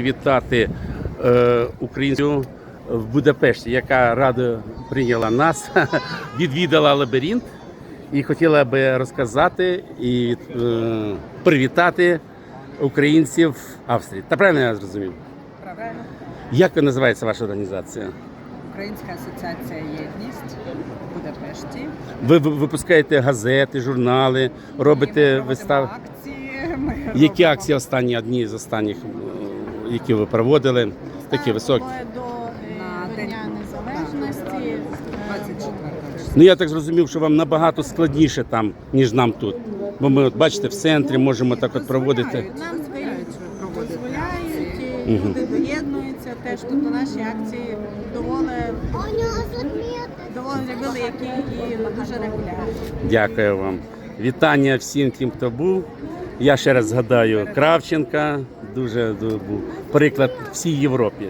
привітати е, українцю в Будапешті, яка радо прийняла нас, відвідала лабіринт і хотіла би розказати і е, привітати українців в Австрії. Та правильно я зрозумів? Правильно. Як називається ваша організація? Українська асоціація Єдність в Будапешті. Ви ви- випускаєте газети, журнали, робите вистави. акції. Ми Які робимо- акції останні одні з останніх, які ви проводили? Такі високі. До Дня Незалежності. е, 24 числа. Ну я так зрозумів, що вам набагато складніше там, ніж нам тут. Бо ми, от, бачите, в центрі можемо так от проводити. Нам дозволяють і Мгм. люди доєднуються теж. Тобто наші акції доволі, доволі великі і дуже регулярні. Дякую вам. Вітання всім тим, хто був. Я ще раз згадаю Кравченка, дуже, був приклад всій Європі.